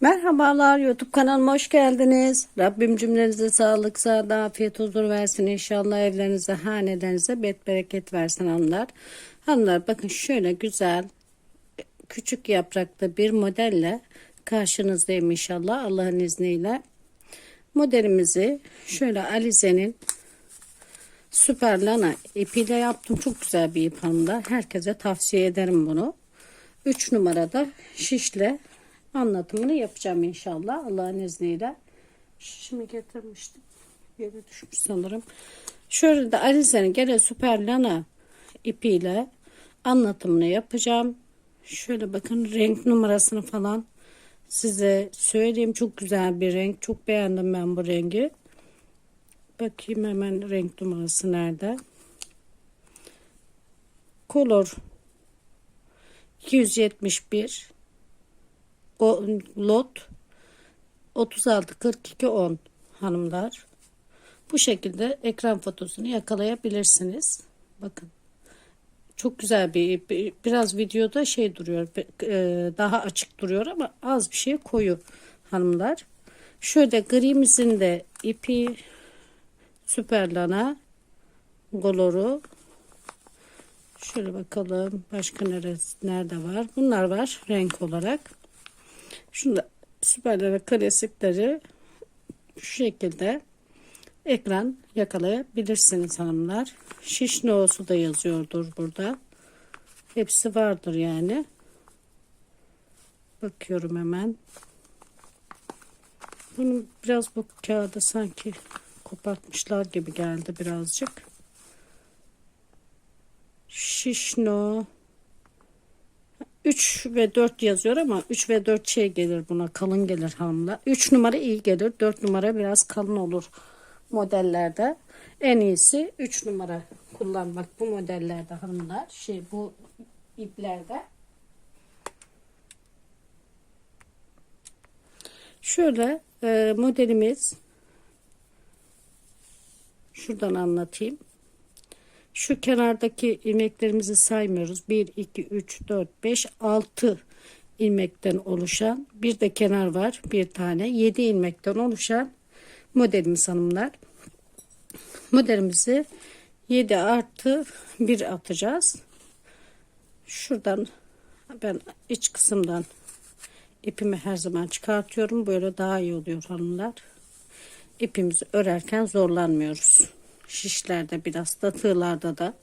Merhabalar YouTube kanalıma hoş geldiniz. Rabbim cümlenize sağlık, sağlık, afiyet, huzur versin. İnşallah evlerinize, hanelerinize bet bereket versin hanımlar. Hanımlar bakın şöyle güzel küçük yaprakta bir modelle karşınızdayım inşallah Allah'ın izniyle. Modelimizi şöyle Alize'nin Süper Lana ipiyle yaptım. Çok güzel bir ip hanımlar. Herkese tavsiye ederim bunu. 3 numarada şişle anlatımını yapacağım inşallah Allah'ın izniyle. Şişimi getirmiştim. Yere düşmüş sanırım. Şöyle de Alize'nin gene süper lana ipiyle anlatımını yapacağım. Şöyle bakın renk numarasını falan size söyleyeyim. Çok güzel bir renk. Çok beğendim ben bu rengi. Bakayım hemen renk numarası nerede? Color 271 o, lot 36 42 10 hanımlar. Bu şekilde ekran fotosunu yakalayabilirsiniz. Bakın. Çok güzel bir biraz videoda şey duruyor. e, Daha açık duruyor ama az bir şey koyu hanımlar. Şöyle grimizin de ipi süper lana goloru Şöyle bakalım başka neresi, nerede var? Bunlar var renk olarak. Şunda süperlere klasikleri şu şekilde ekran yakalayabilirsiniz hanımlar. Şiş no'su da yazıyordur burada. Hepsi vardır yani. Bakıyorum hemen. Bunu biraz bu kağıda sanki kopartmışlar gibi geldi birazcık. Şişno 3 ve 4 yazıyor ama 3 ve 4 şey gelir buna kalın gelir hanımlar. 3 numara iyi gelir 4 numara biraz kalın olur modellerde. En iyisi 3 numara kullanmak bu modellerde hanımlar. Şey bu iplerde. Şöyle e, modelimiz şuradan anlatayım. Şu kenardaki ilmeklerimizi saymıyoruz. 1, 2, 3, 4, 5, 6 ilmekten oluşan bir de kenar var. Bir tane 7 ilmekten oluşan modelimiz hanımlar. Modelimizi 7 artı 1 atacağız. Şuradan ben iç kısımdan ipimi her zaman çıkartıyorum. Böyle daha iyi oluyor hanımlar. İpimizi örerken zorlanmıyoruz şişlerde biraz da tığlarda da.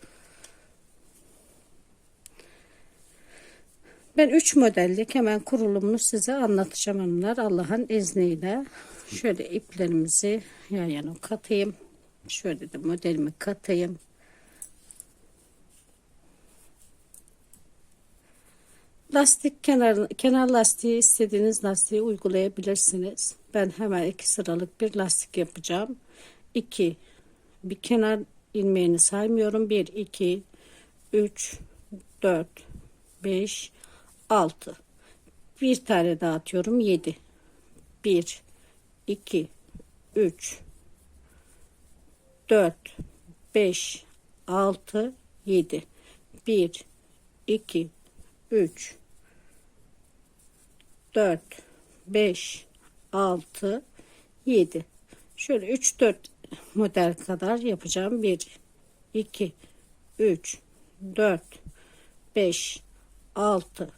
Ben 3 modellik hemen kurulumunu size anlatacağım hanımlar Allah'ın izniyle. Şöyle iplerimizi yan yana katayım. Şöyle de modelimi katayım. Lastik kenar, kenar lastiği istediğiniz lastiği uygulayabilirsiniz. Ben hemen iki sıralık bir lastik yapacağım. 2 bir kenar ilmeğini saymıyorum. 1, 2, 3, 4, 5, 6. Bir tane daha atıyorum. 7. 1, 2, 3, 4, 5, 6, 7. 1, 2, 3, 4, 5, 6, 7. Şöyle 3, 4 model kadar yapacağım. 1, 2, 3, 4, 5, 6,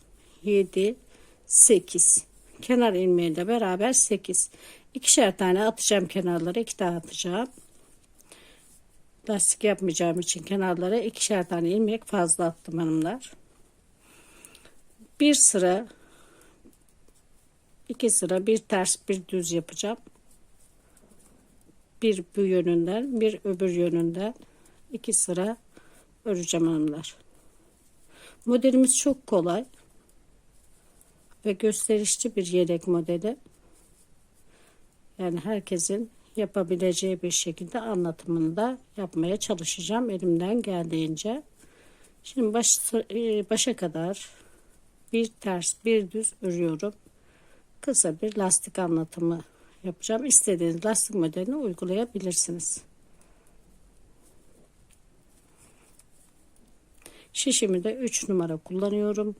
7, 8. Kenar ilmeğiyle beraber 8. İkişer tane atacağım kenarlara. iki daha atacağım. Lastik yapmayacağım için kenarlara ikişer tane ilmek fazla attım hanımlar. Bir sıra iki sıra bir ters bir düz yapacağım bir bu yönünden bir öbür yönünden iki sıra öreceğim hanımlar. Modelimiz çok kolay ve gösterişli bir yelek modeli. Yani herkesin yapabileceği bir şekilde anlatımını da yapmaya çalışacağım elimden geldiğince. Şimdi baş, e, başa kadar bir ters bir düz örüyorum. Kısa bir lastik anlatımı yapacağım. İstediğiniz lastik modelini uygulayabilirsiniz. Şişimi de 3 numara kullanıyorum.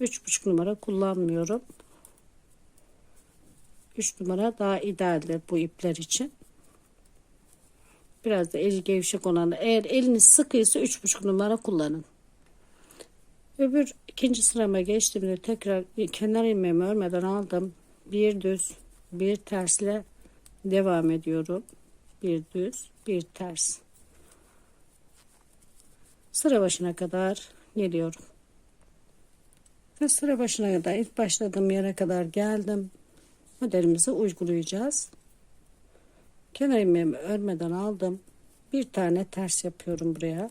3,5 numara kullanmıyorum. 3 numara daha idealdir bu ipler için. Biraz da eli gevşek olanı. Eğer eliniz sıkıysa 3,5 numara kullanın. Öbür ikinci sırama geçtiğimde tekrar kenar ilmeğimi örmeden aldım. Bir düz, bir tersle devam ediyorum. Bir düz, bir ters. Sıra başına kadar geliyorum. Ve sıra başına kadar ilk başladığım yere kadar geldim. Modelimizi uygulayacağız. Kenar ilmeğimi örmeden aldım. Bir tane ters yapıyorum buraya.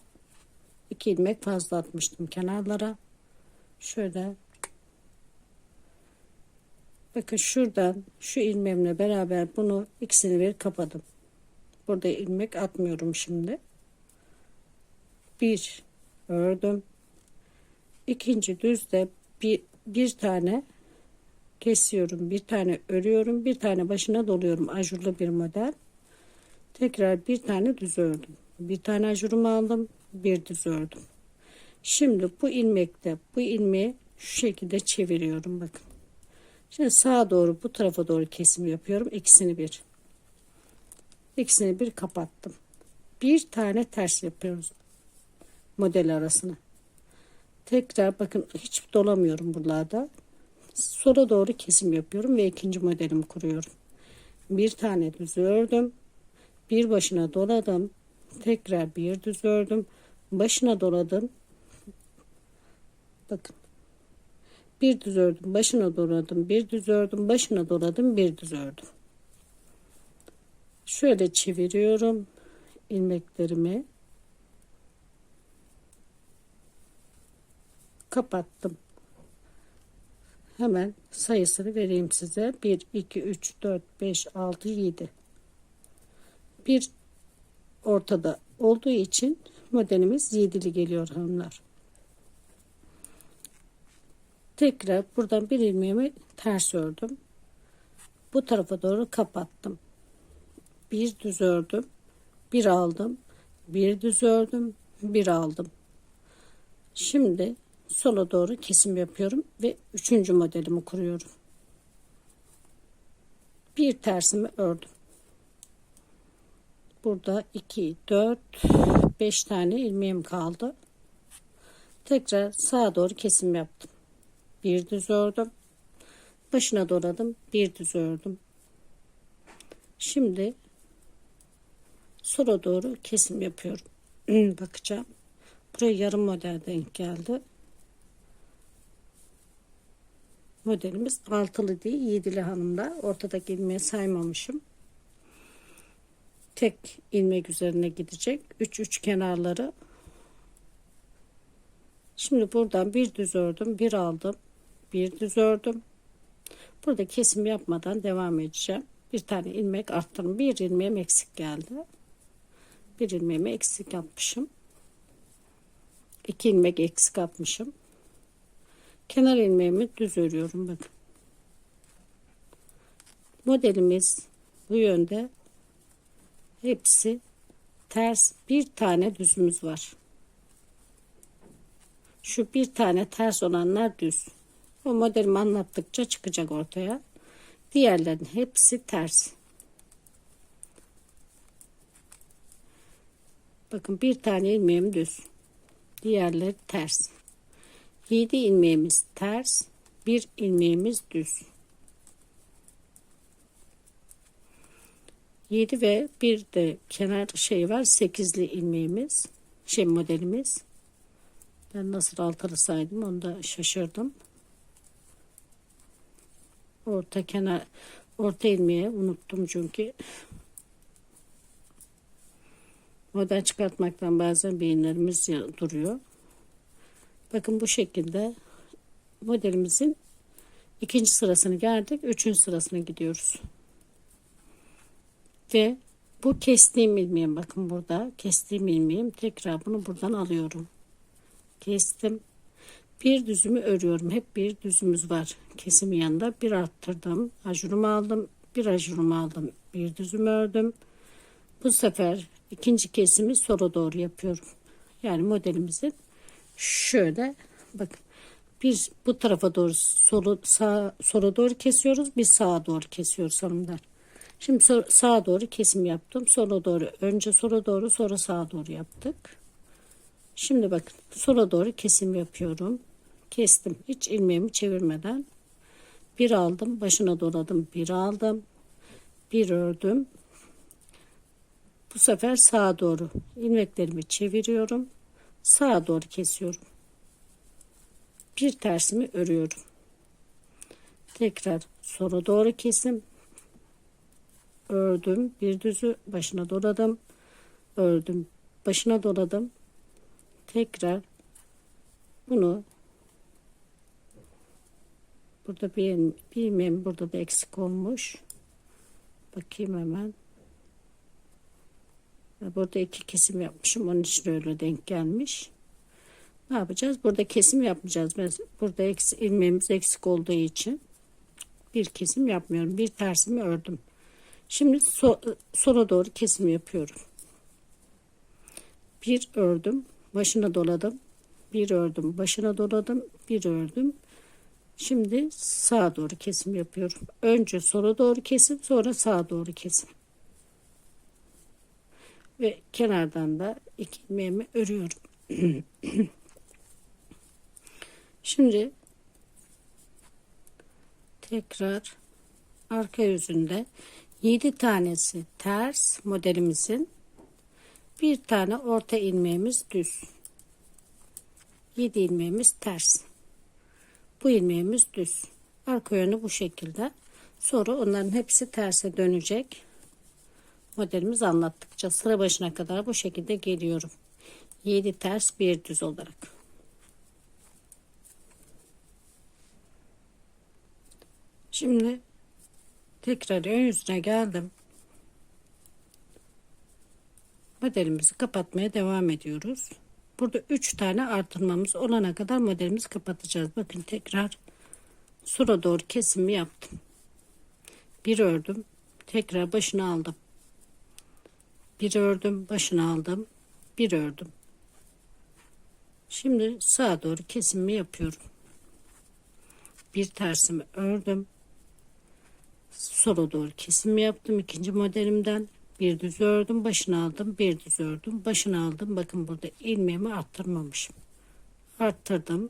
İki ilmek fazla atmıştım kenarlara. Şöyle bakın şuradan şu ilmeğimle beraber bunu ikisini bir kapadım. Burada ilmek atmıyorum şimdi. Bir ördüm. İkinci düzde bir, bir tane kesiyorum. Bir tane örüyorum. Bir tane başına doluyorum. Ajurlu bir model. Tekrar bir tane düz ördüm. Bir tane ajurumu aldım. Bir düz ördüm. Şimdi bu ilmekte bu ilmeği şu şekilde çeviriyorum bakın. Şimdi sağa doğru bu tarafa doğru kesim yapıyorum. İkisini bir. İkisini bir kapattım. Bir tane ters yapıyoruz. Model arasına. Tekrar bakın hiç dolamıyorum buralarda. Sola doğru kesim yapıyorum ve ikinci modelimi kuruyorum. Bir tane düz ördüm. Bir başına doladım. Tekrar bir düz ördüm. Başına doladım. Bakın. Bir düz ördüm. Başına doladım. Bir düz ördüm. Başına doladım. Bir düz ördüm. Şöyle çeviriyorum ilmeklerimi. Kapattım. Hemen sayısını vereyim size. 1, 2, 3, 4, 5, 6, 7. Bir ortada olduğu için modelimiz 7'li geliyor hanımlar. Tekrar buradan bir ilmeğimi ters ördüm. Bu tarafa doğru kapattım. Bir düz ördüm. Bir aldım. Bir düz ördüm. Bir aldım. Şimdi sola doğru kesim yapıyorum ve üçüncü modelimi kuruyorum. Bir tersimi ördüm. Burada 2, 4, 5 tane ilmeğim kaldı. Tekrar sağa doğru kesim yaptım. Bir düz ördüm. Başına doladım. Bir düz ördüm. Şimdi sola doğru kesim yapıyorum. Bakacağım. Buraya yarım model denk geldi. Modelimiz altılı değil yedili hanımda. Ortadaki ilmeği saymamışım. Tek ilmek üzerine gidecek. 3 üç kenarları. Şimdi buradan bir düz ördüm. Bir aldım. Bir düz ördüm. Burada kesim yapmadan devam edeceğim. Bir tane ilmek arttırdım. Bir ilmeğim eksik geldi. Bir ilmeğimi eksik yapmışım. İki ilmek eksik atmışım. Kenar ilmeğimi düz örüyorum bakın. Modelimiz bu yönde. Hepsi ters bir tane düzümüz var. Şu bir tane ters olanlar düz. O modelimi anlattıkça çıkacak ortaya. Diğerlerin hepsi ters. Bakın bir tane ilmeğim düz. Diğerleri ters. 7 ilmeğimiz ters, bir ilmeğimiz düz. 7 ve bir de kenar şey var. 8'li ilmeğimiz. Şey modelimiz. Ben nasıl altılı saydım onu da şaşırdım. Orta kenar orta ilmeği unuttum çünkü. Model çıkartmaktan bazen beyinlerimiz duruyor. Bakın bu şekilde modelimizin ikinci sırasını geldik. Üçüncü sırasına gidiyoruz. Ve bu kestiğim ilmeğim bakın burada kestiğim ilmeğim tekrar bunu buradan alıyorum. Kestim. Bir düzümü örüyorum. Hep bir düzümüz var. Kesim yanında bir arttırdım. Ajurumu aldım. Bir ajurumu aldım. Bir düzüm ördüm. Bu sefer ikinci kesimi sola doğru yapıyorum. Yani modelimizin şöyle bakın Bir bu tarafa doğru sola, sağ, sola doğru kesiyoruz. Bir sağa doğru kesiyoruz hanımlar. Şimdi sağa doğru kesim yaptım. Sola doğru önce sola doğru sonra sağa doğru yaptık. Şimdi bakın sola doğru kesim yapıyorum. Kestim. Hiç ilmeğimi çevirmeden. Bir aldım. Başına doladım. Bir aldım. Bir ördüm. Bu sefer sağa doğru ilmeklerimi çeviriyorum. Sağa doğru kesiyorum. Bir tersimi örüyorum. Tekrar sola doğru kesim. Ördüm. Bir düzü başına doladım. Ördüm. Başına doladım. Tekrar bunu burada bir, ilmeğim burada bir eksik olmuş. Bakayım hemen. Burada iki kesim yapmışım. Onun için öyle denk gelmiş. Ne yapacağız? Burada kesim yapmayacağız. Ben burada eksik, ilmeğimiz eksik olduğu için bir kesim yapmıyorum. Bir tersimi ördüm. Şimdi so, sola doğru kesim yapıyorum. Bir ördüm. Başına doladım. Bir ördüm. Başına doladım. Bir ördüm. Şimdi sağa doğru kesim yapıyorum. Önce sola doğru kesim, sonra sağa doğru kesim. Ve kenardan da iki ilmeğimi örüyorum. Şimdi tekrar arka yüzünde 7 tanesi ters modelimizin bir tane orta ilmeğimiz düz. 7 ilmeğimiz ters. Bu ilmeğimiz düz. Arka yönü bu şekilde. Sonra onların hepsi terse dönecek. Modelimiz anlattıkça sıra başına kadar bu şekilde geliyorum. 7 ters bir düz olarak. Şimdi tekrar ön yüzüne geldim. Modelimizi kapatmaya devam ediyoruz. Burada 3 tane artırmamız olana kadar modelimizi kapatacağız. Bakın tekrar sura doğru kesimi yaptım. Bir ördüm. Tekrar başını aldım. Bir ördüm. Başını aldım. Bir ördüm. Şimdi sağa doğru kesimi yapıyorum. Bir tersimi ördüm. Sola doğru kesim yaptım. ikinci modelimden bir düz ördüm. Başını aldım. Bir düz ördüm. Başını aldım. Bakın burada ilmeğimi arttırmamışım. Arttırdım.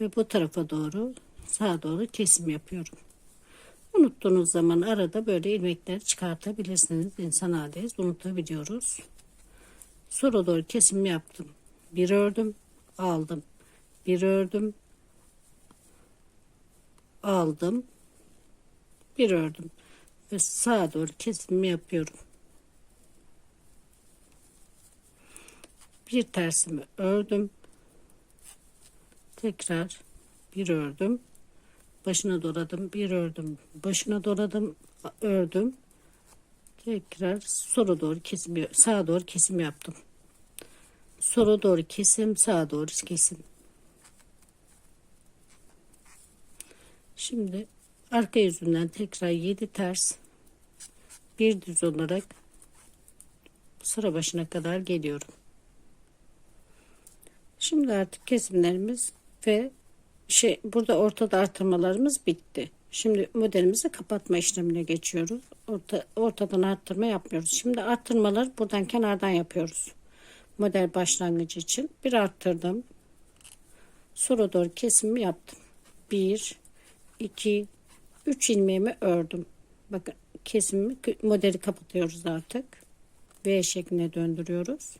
Ve bu tarafa doğru sağa doğru kesim yapıyorum. Unuttuğunuz zaman arada böyle ilmekleri çıkartabilirsiniz. İnsan haliyiz. Unutabiliyoruz. Sola doğru kesim yaptım. Bir ördüm. Aldım. Bir ördüm. Aldım. Bir ördüm. Ve sağa doğru kesimi yapıyorum. Bir tersimi ördüm. Tekrar bir ördüm. Başına doladım. Bir ördüm. Başına doladım. Ördüm. Tekrar sola doğru kesim, sağa doğru kesim yaptım. Sola doğru kesim, sağa doğru kesim. Şimdi arka yüzünden tekrar 7 ters bir düz olarak sıra başına kadar geliyorum. Şimdi artık kesimlerimiz ve şey burada ortada artırmalarımız bitti. Şimdi modelimizi kapatma işlemine geçiyoruz. Orta, ortadan arttırma yapmıyoruz. Şimdi arttırmaları buradan kenardan yapıyoruz. Model başlangıcı için bir arttırdım. Sonra doğru kesimi yaptım. 1 2 3 ilmeğimi ördüm. Bakın kesimi modeli kapatıyoruz artık. V şekline döndürüyoruz.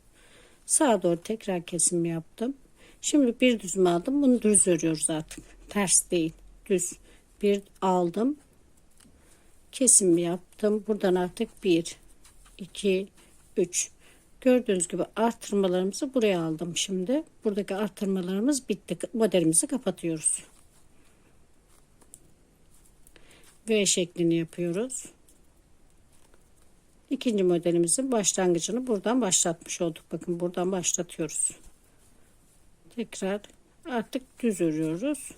Sağa doğru tekrar kesim yaptım. Şimdi bir düzümü aldım. Bunu düz örüyoruz artık. Ters değil. Düz. Bir aldım. Kesim yaptım. Buradan artık 1, 2, 3. Gördüğünüz gibi artırmalarımızı buraya aldım şimdi. Buradaki artırmalarımız bitti. Modelimizi kapatıyoruz. V şeklini yapıyoruz. İkinci modelimizin başlangıcını buradan başlatmış olduk. Bakın buradan başlatıyoruz. Tekrar artık düz örüyoruz.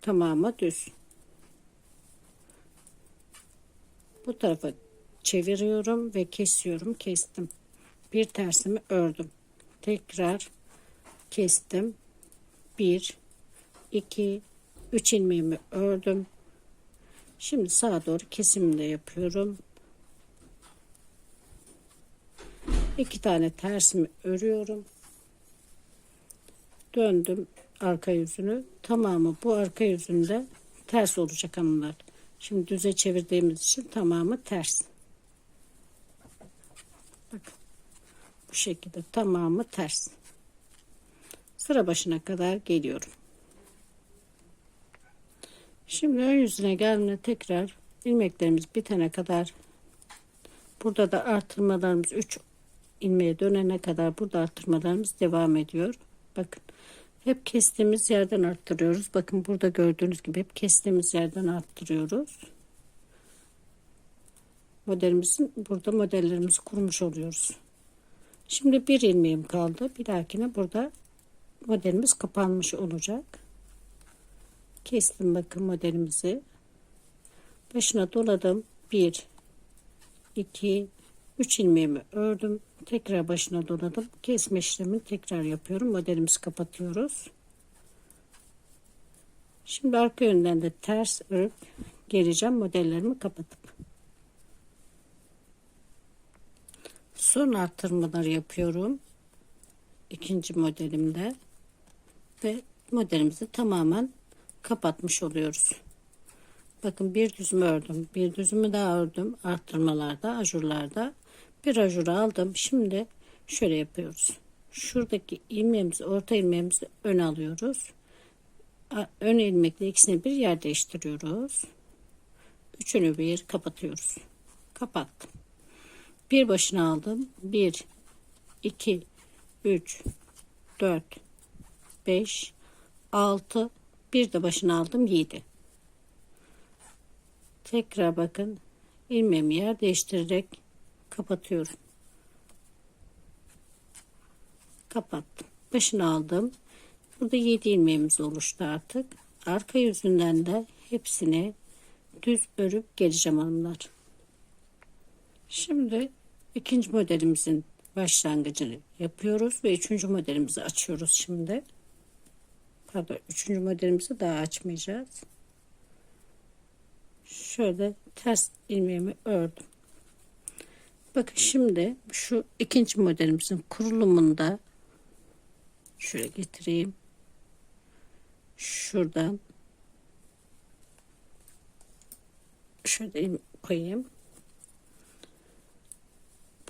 Tamamı düz. Bu tarafa çeviriyorum ve kesiyorum. Kestim. Bir tersimi ördüm. Tekrar kestim. 1 2 3 ilmeğimi ördüm. Şimdi sağa doğru kesimini de yapıyorum. İki tane tersimi örüyorum. Döndüm arka yüzünü. Tamamı bu arka yüzünde ters olacak hanımlar. Şimdi düze çevirdiğimiz için tamamı ters. Bakın. Bu şekilde tamamı ters. Sıra başına kadar geliyorum. Şimdi ön yüzüne geldiğinde tekrar ilmeklerimiz bitene kadar burada da artırmalarımız 3 ilmeğe dönene kadar burada artırmalarımız devam ediyor. Bakın hep kestiğimiz yerden arttırıyoruz. Bakın burada gördüğünüz gibi hep kestiğimiz yerden arttırıyoruz. Modelimizin burada modellerimizi kurmuş oluyoruz. Şimdi bir ilmeğim kaldı. Bir dahakine burada modelimiz kapanmış olacak. Kestim bakın modelimizi. Başına doladım. 1 2 3 ilmeğimi ördüm. Tekrar başına doladım. Kesme işlemini tekrar yapıyorum. Modelimizi kapatıyoruz. Şimdi arka yönden de ters örüp geleceğim modellerimi kapatıp. Son arttırmaları yapıyorum. ikinci modelimde ve modelimizi tamamen kapatmış oluyoruz. Bakın bir düzümü ördüm. Bir düzümü daha ördüm. Arttırmalarda, ajurlarda bir ajur aldım. Şimdi şöyle yapıyoruz. Şuradaki ilmeğimizi, orta ilmeğimizi ön alıyoruz. Ön ilmekle ikisini bir yer değiştiriyoruz. Üçünü bir kapatıyoruz. Kapattım. Bir başına aldım. 1 2 3 4 5 6 bir de başına aldım 7 tekrar bakın ilmeğimi yer değiştirerek kapatıyorum. Kapattım başına aldım. Burada 7 ilmeğimiz oluştu artık. Arka yüzünden de hepsini düz örüp geleceğim hanımlar. Şimdi ikinci modelimizin başlangıcını yapıyoruz ve üçüncü modelimizi açıyoruz şimdi pardon üçüncü modelimizi daha açmayacağız. Şöyle ters ilmeğimi ördüm. Bakın şimdi şu ikinci modelimizin kurulumunda şöyle getireyim. Şuradan şöyle koyayım.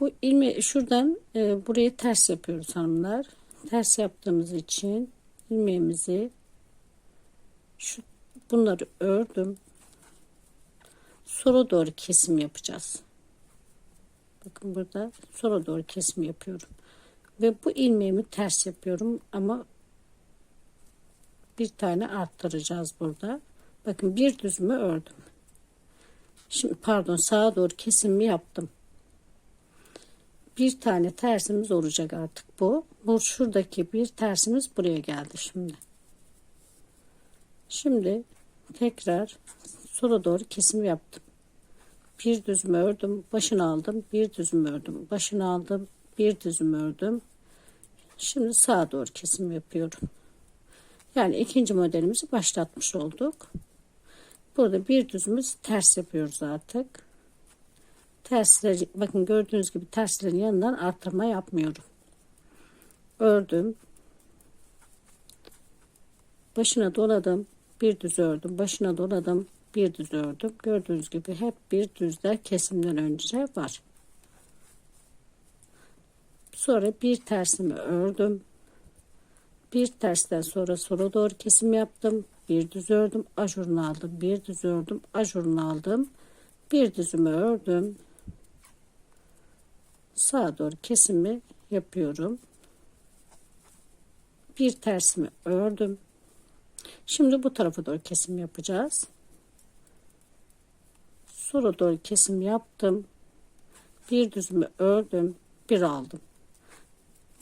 Bu ilme şuradan e, buraya ters yapıyoruz hanımlar. Ters yaptığımız için ilmeğimizi şu bunları ördüm. Sola doğru kesim yapacağız. Bakın burada sola doğru kesim yapıyorum. Ve bu ilmeğimi ters yapıyorum ama bir tane arttıracağız burada. Bakın bir düzümü ördüm. Şimdi pardon sağa doğru kesimi yaptım bir tane tersimiz olacak artık bu. Bu şuradaki bir tersimiz buraya geldi şimdi. Şimdi tekrar sola doğru kesim yaptım. Bir düzüm ördüm, başını aldım, bir düzüm ördüm, başını aldım, bir düzüm ördüm. Şimdi sağa doğru kesim yapıyorum. Yani ikinci modelimizi başlatmış olduk. Burada bir düzümüz ters yapıyoruz artık tersleri bakın gördüğünüz gibi terslerin yanından arttırma yapmıyorum. Ördüm. Başına doladım. Bir düz ördüm. Başına doladım. Bir düz ördüm. Gördüğünüz gibi hep bir düzler kesimden önce var. Sonra bir tersimi ördüm. Bir tersten sonra sola doğru kesim yaptım. Bir düz ördüm. Ajurunu aldım. Bir düz ördüm. Ajurunu aldım. Bir düzümü ördüm sağa doğru kesimi yapıyorum. Bir tersimi ördüm. Şimdi bu tarafa doğru kesim yapacağız. Sola doğru kesim yaptım. Bir düzümü ördüm. Bir aldım.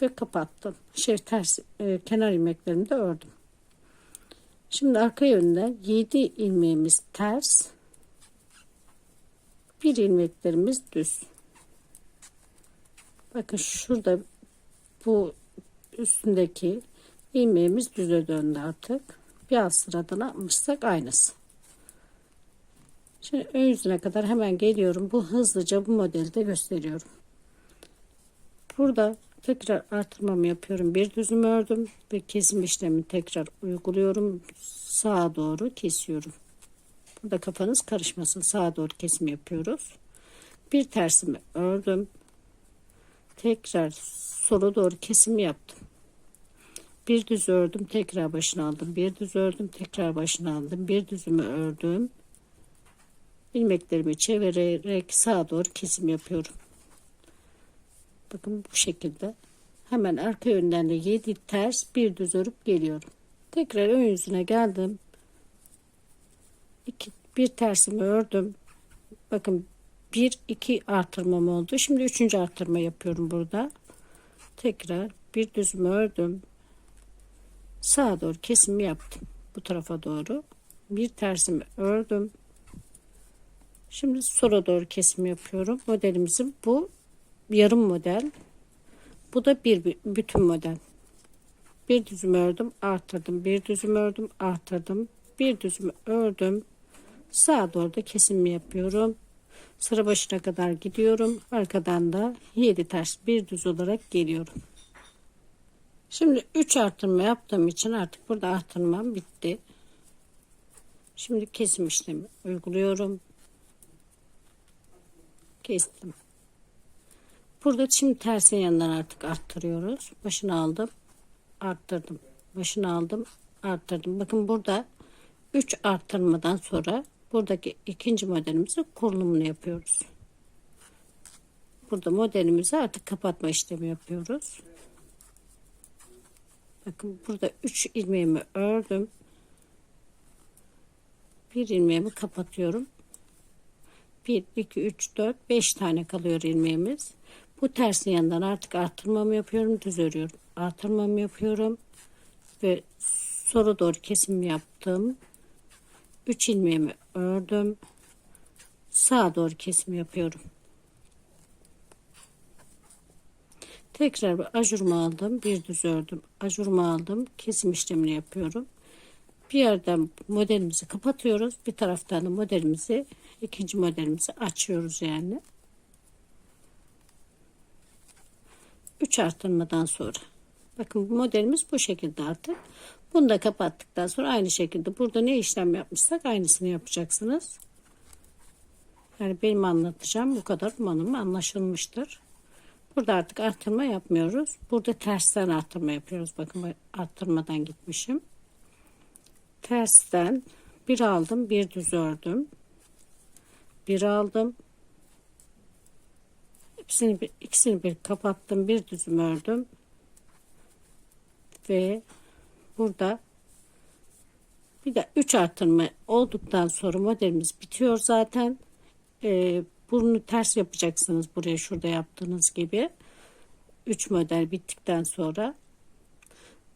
Ve kapattım. Şey ters e, kenar ilmeklerimi de ördüm. Şimdi arka yönde 7 ilmeğimiz ters. Bir ilmeklerimiz düz. Bakın şurada bu üstündeki ilmeğimiz düze döndü artık. Bir alt sıradan atmışsak aynısı. Şimdi ön yüzüne kadar hemen geliyorum. Bu hızlıca bu modeli de gösteriyorum. Burada tekrar artırmamı yapıyorum. Bir düzüm ördüm ve kesim işlemi tekrar uyguluyorum. Sağa doğru kesiyorum. Burada kafanız karışmasın. Sağa doğru kesim yapıyoruz. Bir tersimi ördüm. Tekrar sola doğru kesim yaptım. Bir düz ördüm, tekrar başına aldım. Bir düz ördüm, tekrar başına aldım. Bir düzümü ördüm. ilmeklerimi çevirerek sağa doğru kesim yapıyorum. Bakın bu şekilde. Hemen arka yönden de 7 ters bir düz örüp geliyorum. Tekrar ön yüzüne geldim. İki, bir tersimi ördüm. Bakın bir iki artırmam oldu. Şimdi üçüncü artırma yapıyorum burada. Tekrar bir düzümü ördüm. Sağa doğru kesimi yaptım. Bu tarafa doğru. Bir tersimi ördüm. Şimdi sola doğru kesim yapıyorum. Modelimizin bu yarım model. Bu da bir bütün model. Bir düzüm ördüm, arttırdım. Bir düzüm ördüm, arttırdım. Bir düzüm ördüm. Sağa doğru da kesim yapıyorum. Sıra başına kadar gidiyorum. Arkadan da 7 ters bir düz olarak geliyorum. Şimdi 3 artırma yaptığım için artık burada artırmam bitti. Şimdi kesim işlemi uyguluyorum. Kestim. Burada şimdi tersin yanından artık arttırıyoruz. Başını aldım. Arttırdım. Başını aldım. Arttırdım. Bakın burada 3 arttırmadan sonra buradaki ikinci modelimizi kurulumunu yapıyoruz. Burada modelimizi artık kapatma işlemi yapıyoruz. Bakın burada 3 ilmeğimi ördüm. Bir ilmeğimi kapatıyorum. 1, 2, 3, 4, 5 tane kalıyor ilmeğimiz. Bu tersin yanından artık artırmamı yapıyorum. Düz örüyorum. Artırmamı yapıyorum. Ve sola doğru kesim yaptım. 3 ilmeğimi ördüm. Sağa doğru kesim yapıyorum. Tekrar bir ajurma aldım. Bir düz ördüm. Ajurma aldım. Kesim işlemini yapıyorum. Bir yerden modelimizi kapatıyoruz. Bir taraftan da modelimizi ikinci modelimizi açıyoruz yani. 3 artırmadan sonra. Bakın modelimiz bu şekilde artık. Bunu da kapattıktan sonra aynı şekilde burada ne işlem yapmışsak aynısını yapacaksınız. Yani benim anlatacağım bu kadar umarım anlaşılmıştır. Burada artık artırma yapmıyoruz. Burada tersten artırma yapıyoruz. Bakın arttırmadan gitmişim. Tersten bir aldım, bir düz ördüm. Bir aldım. Hepsini bir, ikisini bir kapattım, bir düzüm ördüm. Ve burada bir de 3 artırma olduktan sonra modelimiz bitiyor zaten. Ee, Burnu ters yapacaksınız buraya şurada yaptığınız gibi. 3 model bittikten sonra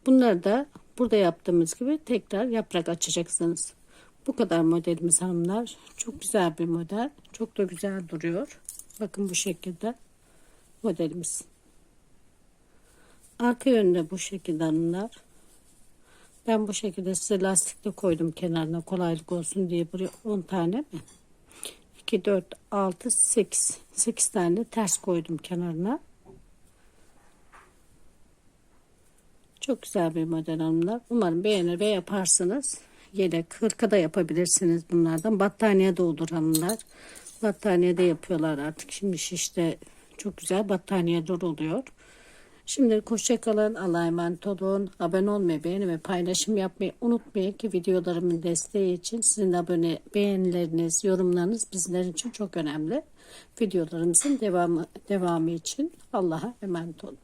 bunları da burada yaptığımız gibi tekrar yaprak açacaksınız. Bu kadar modelimiz hanımlar. Çok güzel bir model. Çok da güzel duruyor. Bakın bu şekilde modelimiz. Arka yönde bu şekilde hanımlar. Ben bu şekilde size lastikle koydum kenarına kolaylık olsun diye buraya 10 tane mi? 2, 4, 6, 8. 8 tane ters koydum kenarına. Çok güzel bir model hanımlar. Umarım beğenir ve yaparsınız. Yelek, hırka da yapabilirsiniz bunlardan. Battaniye de olur hanımlar. Battaniye de yapıyorlar artık. Şimdi şişte çok güzel battaniyeler oluyor. Şimdi hoşçakalın. Allah'a emanet olun. Abone olmayı, beğeni ve paylaşım yapmayı unutmayın ki videolarımın desteği için sizin abone beğenileriniz, yorumlarınız bizler için çok önemli. Videolarımızın devamı, devamı için Allah'a emanet olun.